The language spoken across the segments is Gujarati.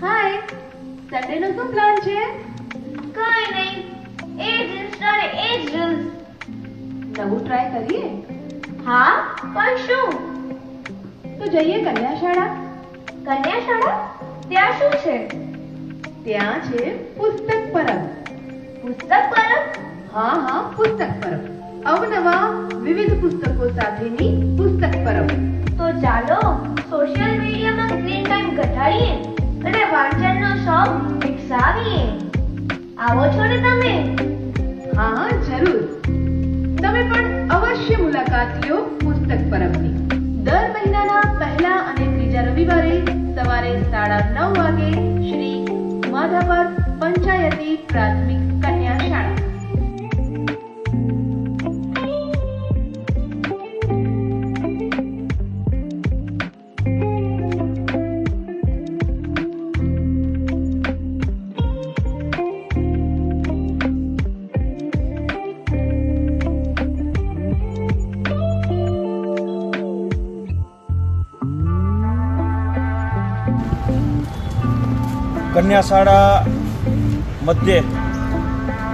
હાય સન્ડે નો શું પ્લાન છે? કઈ નહીં. એ જ ઇન્સ્ટાને એ જ રીલ્સ નવું ટ્રાય કરીએ? હા પણ શું? તો જઈએ કન્યા શાળા કન્યા શાળા ત્યાં શું છે? ત્યાં છે પુસ્તક પરબ. પુસ્તક પરબ? હા હા પુસ્તક પરબ. અવનવા વિવિધ પુસ્તકો સાથેની પુસ્તક પરબ. તો ચાલો સોશિયલ મીડિયામાં સ્ક્રીન ટાઈમ ઘટાડીએ. અને વાંચનનો શોખ વિકસાવીએ. આવો છો ને તમે? હા, જરૂર. તમે પણ અવશ્ય મુલાકાત લ્યો પુસ્તક પરબની. દર મહિનાના પહેલા અને ત્રીજા રવિવારે સવારે સાડા નવ વાગે શ્રી માધાપર પંચાયતી પ્રાથમિક કન્યા શાળા મધ્યે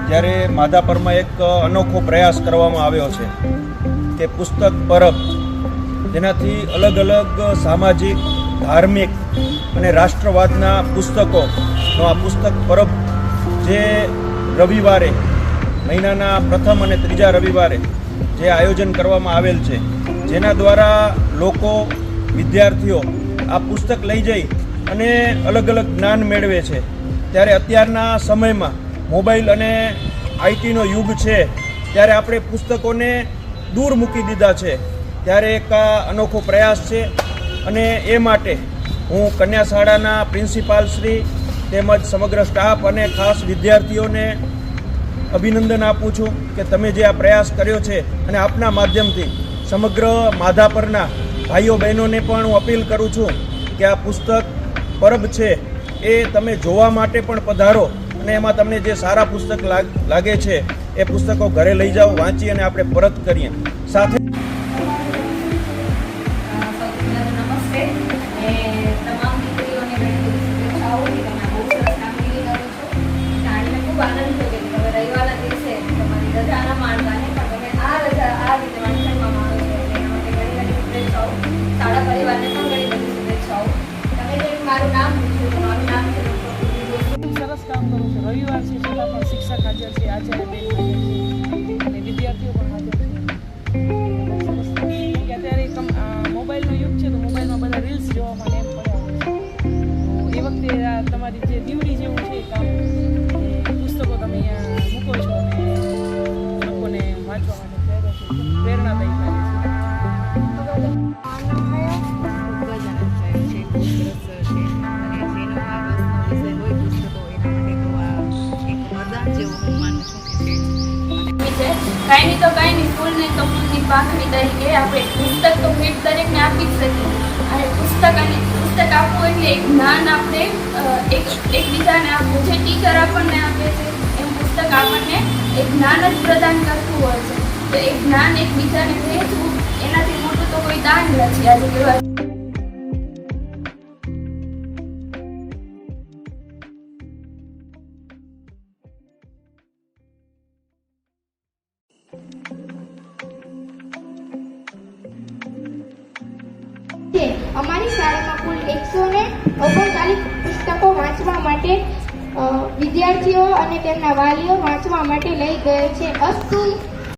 જ્યારે માધાપરમાં એક અનોખો પ્રયાસ કરવામાં આવ્યો છે તે પુસ્તક પરબ, જેનાથી અલગ અલગ સામાજિક, ધાર્મિક અને રાષ્ટ્રવાદના પુસ્તકોનો આ પુસ્તક પરબ જે રવિવારે, મહિનાના પ્રથમ અને ત્રીજા રવિવારે જે આયોજન કરવામાં આવેલ છે, જેના દ્વારા લોકો, વિદ્યાર્થીઓ આ પુસ્તક લઈ જઈ અને અલગ અલગ જ્ઞાન મેળવે છે. ત્યારે અત્યારના સમયમાં મોબાઈલ અને આઈટીનો યુગ છે, ત્યારે આપણે પુસ્તકોને દૂર મૂકી દીધા છે. ત્યારે એક અનોખો પ્રયાસ છે અને એ માટે હું કન્યા શાળાના પ્રિન્સિપાલ શ્રી તેમજ સમગ્ર સ્ટાફ અને ખાસ વિદ્યાર્થીઓને અભિનંદન આપું છું કે તમે જે આ પ્રયાસ કર્યો છે અને આપના માધ્યમથી સમગ્ર માધાપરના ભાઈઓ બહેનોને પણ હું અપીલ કરું છું કે આ પુસ્તક પરબ છે, એ તમે જોવા માટે પણ પધારો અને એમાં તમને જે સારા પુસ્તક લાગ- છે, એ પુસ્તકો ઘરે લઈ જાઓ, વાંચી અને આપણે પરત કરીએ. સૌથી શિક્ષક હાજર છે. આચાર્ય અને વિદ્યાર્થીઓ પણ હાજર છે. મોબાઈલનો યુગ છે તો મોબાઈલમાં બધા રીલ્સ જોવા માટે એમ એ વખતે તમારી જે દીવડી જેવું છે કામ. કાંઈ નહીં તો કાંઈ નહીં ફૂલ નહીં તો ફૂલની પાંખડી તરીકે આપણે પુસ્તક તો ભેટ દરેકને આપી જ શકીએ. અને પુસ્તક અને પુસ્તક આપવું એટલે એક જ્ઞાન આપણે એક એકબીજાને આપવું જે ટીચર આપણને આપે છે. એમ પુસ્તક આપણને એક જ્ઞાન જ પ્રદાન કરતું હોય છે. તો એ જ્ઞાન એકબીજાને વહેંચવું એનાથી મોટું તો કોઈ દાન નથી. આજે કહેવાય છે અમારી શાળામાં કુલ એકસો ને ઓગણચાલીસ પુસ્તકો વાંચવા માટે વિદ્યાર્થીઓ અને તેમના વાલીઓ વાંચવા માટે લઈ ગયેલ છે. અસ્તુ